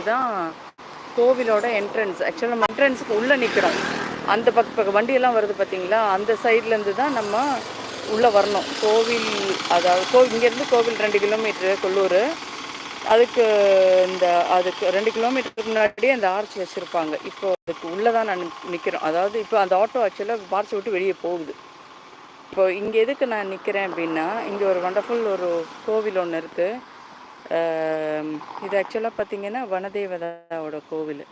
இதுதான் கோவிலோட என்ட்ரன்ஸ் ஆக்சுவலாக நம்ம என்ட்ரன்ஸுக்கு உள்ளே நிற்கிறோம் அந்த பக்க பக்கம் வண்டியெல்லாம் வருது பார்த்தீங்களா அந்த சைட்லேருந்து தான் நம்ம உள்ளே வரணும். கோவில் அதாவது கோ இங்கேருந்து கோவில் ரெண்டு கிலோமீட்ரு கொல்லூர். அதுக்கு இந்த அதுக்கு ரெண்டு கிலோமீட்டருக்கு முன்னாடியே அந்த ஆர்ச் வச்சுருப்பாங்க. இப்போ அதுக்கு உள்ளே தான் நான் நிற்கிறோம் அதாவது இப்போ அந்த ஆட்டோ ஆக்சுவலாக பார்த்து விட்டு வெளியே போகுது. இப்போ இங்கே எதுக்கு நான் நிற்கிறேன் அப்படின்னா இங்கே ஒரு வண்டர்ஃபுல் ஒரு கோவில் ஒன்று இருக்குது இது ஆக்சுவலாக பார்த்தீங்கன்னா வனதேவதாவோட கோவில்.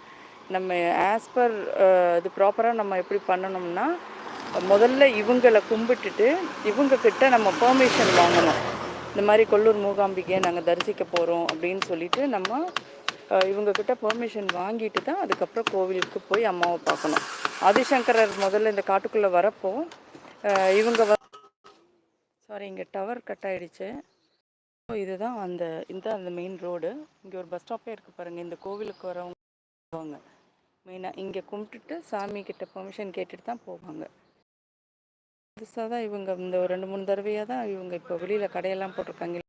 நம்ம ஆஸ் பர் இது ப்ராப்பராக நம்ம எப்படி பண்ணணும்னா முதல்ல இவங்களை கும்பிட்டுட்டு இவங்க கிட்ட நம்ம பெர்மிஷன் வாங்கணும். இந்த மாதிரி கொல்லூர் மூகாம்பிகையை நாங்கள் தரிசிக்க போகிறோம் அப்படின்னு சொல்லிட்டு நம்ம இவங்கக்கிட்ட பெர்மிஷன் வாங்கிட்டு தான் அதுக்கப்புறம் கோவிலுக்கு போய் அம்மாவை பார்க்கணும். ஆதிசங்கரர் முதல்ல இந்த காட்டுக்குள்ளே வரப்போ இவங்க இவங்க சாரி இங்கே டவர் கட் ஆகிடுச்சு இதுதான் அந்த இந்த அந்த மெயின் ரோடு இங்கே ஒரு பஸ் ஸ்டாப்பே இருக்குது பாருங்கள் இந்த கோவிலுக்கு வரவங்க போவாங்க. மெயினாக இங்கே கும்பிட்டுட்டு சாமி கிட்ட பெர்மிஷன் கேட்டுட்டு தான் போவாங்க. புதுசாக தான் இவங்க இந்த ஒரு ரெண்டு மூணு தடவையாக தான் இவங்க இப்போ வெளியில் கடையெல்லாம் போட்டிருக்காங்க.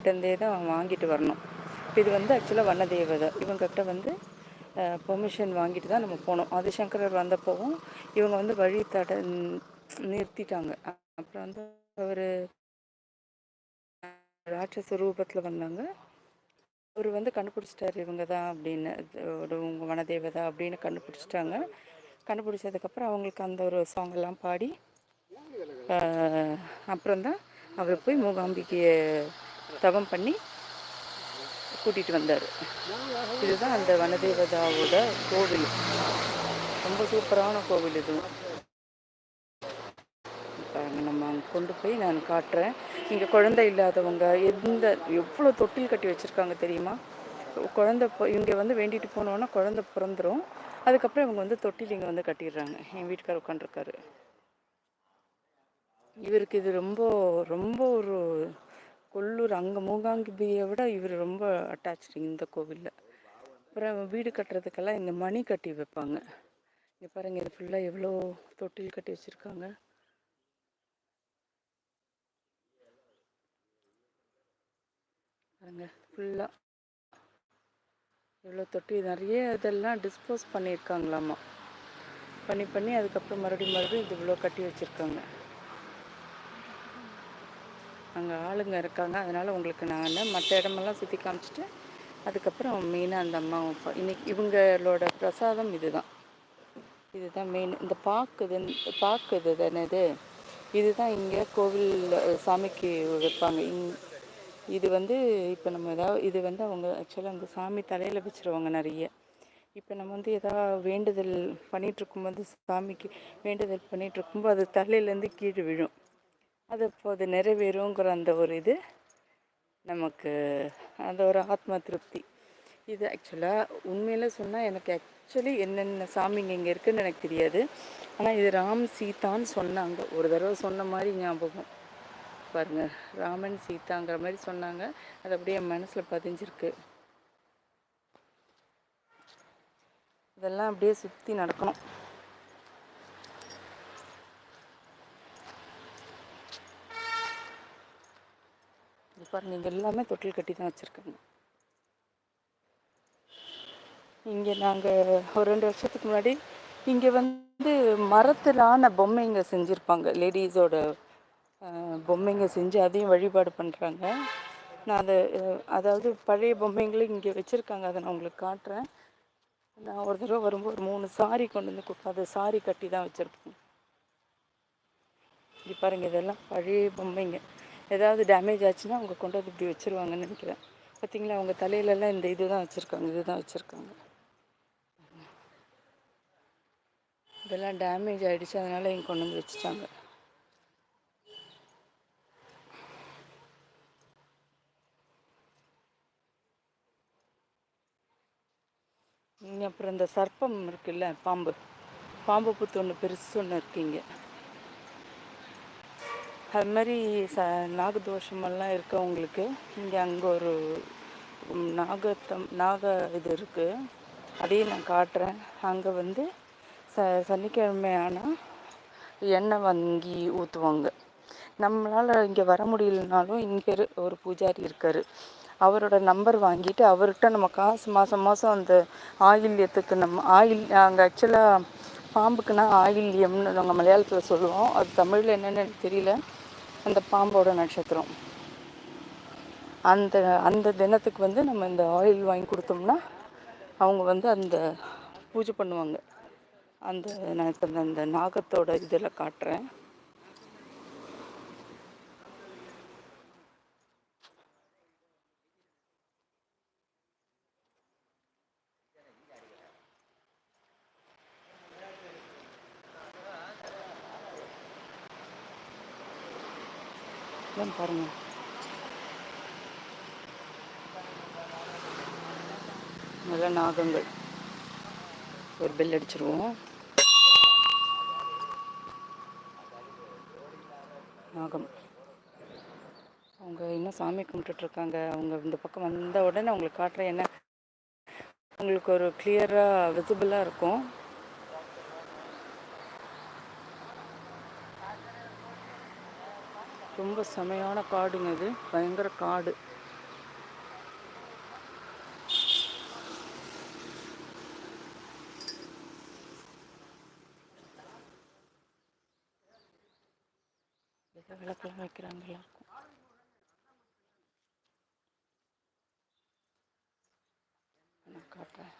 இருந்தே தான் வாங்கிட்டு வரணும். இப்போ இது வந்து ஆக்சுவலாக வண்ணதேவதை இவங்ககிட்ட வந்து பெர்மிஷன் வாங்கிட்டு தான் நம்ம போனோம். ஆதிசங்கரர் வந்தப்போவும் இவங்க வந்து வழி தட நிறுத்திட்டாங்க. அப்புறம் வந்து அவர் ராட்சச ரூபத்தில் வந்தாங்க. அவர் வந்து கண்டுபிடிச்சிட்டாரு இவங்க தான் அப்படின்னு ஒரு உங்க வனதேவதா அப்படின்னு கண்டுபிடிச்சிட்டாங்க. கண்டுபிடிச்சதுக்கப்புறம் அவங்களுக்கு அந்த ஒரு சாங் எல்லாம் பாடி அப்புறம் தான் அவர் போய் மூகாம்பிகையை தவம் பண்ணி கூட்டிகிட்டு வந்தார். இதுதான் அந்த வனதேவதாவோட கோவில். ரொம்ப சூப்பரான கோவில் இதுவும் கொண்டு போய் நான் காட்டுறேன். இங்கே குழந்தை இல்லாதவங்க எந்த எவ்வளோ தொட்டில் கட்டி வச்சுருக்காங்க தெரியுமா? குழந்தை இங்கே வந்து வேண்டிட்டு போனோன்னா குழந்த பிறந்துரும். அதுக்கப்புறம் இவங்க வந்து தொட்டில் இங்கே வந்து கட்டிடுறாங்க. என் வீட்டுக்காரர் உட்காந்துருக்காரு இவருக்கு இது ரொம்ப ரொம்ப ஒரு கொல்லூர் அங்கே மூகாங்கிபியை விட இவர் ரொம்ப அட்டாச்சு இந்த கோவிலில். அப்புறம் வீடு கட்டுறதுக்கெல்லாம் இந்த மணி கட்டி வைப்பாங்க. இங்கே பாருங்கள் இது ஃபுல்லாக எவ்வளோ தொட்டில் கட்டி வச்சுருக்காங்க. பாருங்க ஃபுல்லாக எவ்வளோ தொட்டி நிறைய இதெல்லாம் டிஸ்போஸ் பண்ணியிருக்காங்களாமா. பண்ணி பண்ணி அதுக்கப்புறம் மறுபடியும் மறுபடியும் இது இவ்வளோ கட்டி வச்சுருக்காங்க. அங்கே ஆளுங்க இருக்காங்க அதனால் உங்களுக்கு நான் மற்ற இடமெல்லாம் சுற்றி காமிச்சிட்டு அதுக்கப்புறம் மெயினாக அந்த அம்மா இன்னைக்கு இவங்களோட பிரசாதம் இதுதான். இதுதான் மெயின் இந்த பாக்கு இது பாக்கு இது இதுதான் இங்கே கோவில் சாமிக்கு வைப்பாங்க. இங் இது வந்து இப்போ நம்ம ஏதாவது இது வந்து அவங்க ஆக்சுவலாக அந்த சாமி தலையில் வச்சுருவாங்க நிறைய. இப்போ நம்ம வந்து ஏதாவது வேண்டுதல் பண்ணிகிட்ருக்கும்போது சாமிக்கு வேண்டுதல் பண்ணிகிட்ருக்கும்போது அது தலையிலேருந்து கீழே விழும். அது இப்போ அது நிறைவேறுங்கிற அந்த ஒரு இது நமக்கு அந்த ஒரு ஆத்ம திருப்தி இது ஆக்சுவலாக உண்மையில் சொன்னால் எனக்கு ஆக்சுவலி என்னென்ன சாமிங்க இங்கே இருக்குதுன்னு எனக்கு தெரியாது. ஆனால் இது ராம் சீதான்னு சொன்னாங்க. ஒரு தடவை சொன்ன மாதிரி ஞாபகம். பாருங்க ராமன் சீதாங்கிற மாதிரி சொன்னாங்க. அது அப்படியே என் மனசில் பதிஞ்சிருக்கு. இதெல்லாம் அப்படியே சுற்றி நடக்கணும். பாருங்க இங்கே எல்லாமே தொட்டில் கட்டி தான் வச்சுருக்காங்க. இங்கே நாங்கள் ஒரு ரெண்டு வருஷத்துக்கு முன்னாடி இங்கே வந்து மரத்திலான பொம்மைங்க செஞ்சுருப்பாங்க லேடிஸோட பொம்மைங்க செஞ்சு அதையும் வழிபாடு பண்ணுறாங்க நான் அதை அதாவது பழைய பொம்மைங்களும் இங்கே வச்சுருக்காங்க. அதை நான் உங்களுக்கு காட்டுறேன். நான் ஒரு தடவை வரும்போது ஒரு மூணு சாரி கொண்டு வந்து கொடுப்பேன். அது சாரி கட்டி தான் வச்சுருப்போம் இப்படி பாருங்கள் இதெல்லாம் பழைய பொம்மைங்க. ஏதாவது டேமேஜ் ஆச்சுன்னா அவங்க கொண்டு வந்து இப்படி வச்சுருவாங்கன்னு நினைக்கிறேன். பார்த்தீங்களா அவங்க தலையிலலாம் இந்த இது தான் வச்சுருக்காங்க இதுதான் வச்சுருக்காங்க. இதெல்லாம் டேமேஜ் ஆகிடுச்சு அதனால் இங்கே கொண்டு வந்து வச்சுட்டாங்க. அப்புறம் இந்த சர்ப்பம் இருக்குல்ல பாம்பு. பாம்பு புத்து ஒன்று பெருசு ஒன்று இருக்கீங்க அது மாதிரி ச நாகதோஷமெல்லாம் இருக்கவங்களுக்கு இங்கே அங்கே ஒரு நாகத்தம் நாக இது இருக்குது அதையும் நான் காட்டுறேன். அங்கே வந்து ச சனிக்கிழமை ஆனால் எண்ணெய் வாங்கி ஊற்றுவாங்க நம்மளால் இங்கே வர முடியலனாலும் இங்கே ஒரு பூஜாரி இருக்கார். அவரோட நம்பர் வாங்கிட்டு அவர்கிட்ட நம்ம காசு மாதம் மாதம் அந்த ஆயில்யத்துக்கு நம்ம ஆயில் அங்கே ஆக்சுவலாக பாம்புக்குன்னா ஆயில்யம்னு நாங்கள் மலையாளத்தில் சொல்லுவோம். அது தமிழில் என்னென்னு எனக்கு தெரியல. அந்த பாம்போட நட்சத்திரம். அந்த அந்த தினத்துக்கு வந்து நம்ம இந்த ஆயில் வாங்கி கொடுத்தோம்னா அவங்க வந்து அந்த பூஜை பண்ணுவாங்க. அந்த நான் இப்போ அந்த நாகத்தோட இதில் காட்டுறேன். இதான் பாருங்கள் நல்ல நாகங்கள். ஒரு பெல் அடிச்சிருவோம். நாகம். அவங்க இன்னும் சாமி கும்பிட்டுட்ருக்காங்க? அவங்க இந்த பக்கம் வந்த உடனே அவங்களுக்கு காட்டுறேன் என்ன? உங்களுக்கு ஒரு கிளியராக விசிபிளாக இருக்கும். ரொம்ப செமையான காடுங்க இது. பயங்கர காடு. விளக்கெல்லாம் வைக்கிறாங்க எல்லாருக்கும். நான் காட்டுறேன்.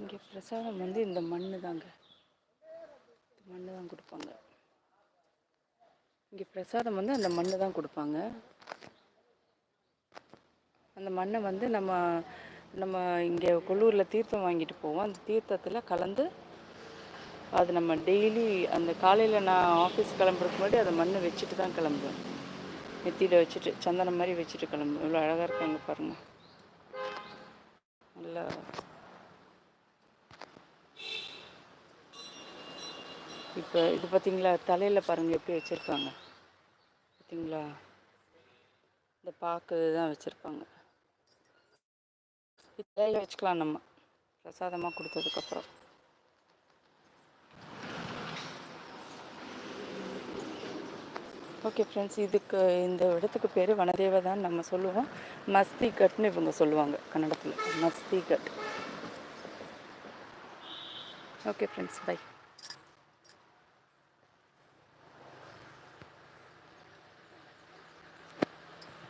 இங்கே பிரசாதம் வந்து இந்த மண்ணு தாங்க. மண்ணு தான் கொடுப்பாங்க. இங்கே பிரசாதம் வந்து அந்த மண்ணு தான் கொடுப்பாங்க. அந்த மண்ணை வந்து நம்ம நம்ம இங்கே கொல்லூரில் தீர்த்தம் வாங்கிட்டு போவோம். அந்த தீர்த்தத்தில் கலந்து அது நம்ம டெய்லி அந்த காலையில் நான் ஆஃபீஸ் கிளம்புறதுக்கு முன்னாடி அதை மண்ணை வச்சுட்டு தான் கிளம்புவேன். நெத்தியில் வச்சுட்டு சந்தனம் மாதிரி வச்சுட்டு கிளம்புவேன். இவ்வளோ அழகாக இருக்காங்க பாருங்கள் நல்லா இப்போ இது பார்த்தீங்களா தலையில் பாருங்கள் எப்படி வச்சுருக்காங்க பார்த்தீங்களா இந்த பாக்கு தான் வச்சுருப்பாங்க. தலையில் வச்சுக்கலாம் நம்ம. பிரசாதமாக கொடுத்ததுக்கப்புறம் ஓகே ஃப்ரெண்ட்ஸ் இதுக்கு இந்த இடத்துக்கு பேர் வனதேவ தான் நம்ம சொல்லுவோம். மஸ்தி கட்னு இவங்க சொல்லுவாங்க கன்னடத்தில். மஸ்தி கட் ஓகே ஃப்ரெண்ட்ஸ் பை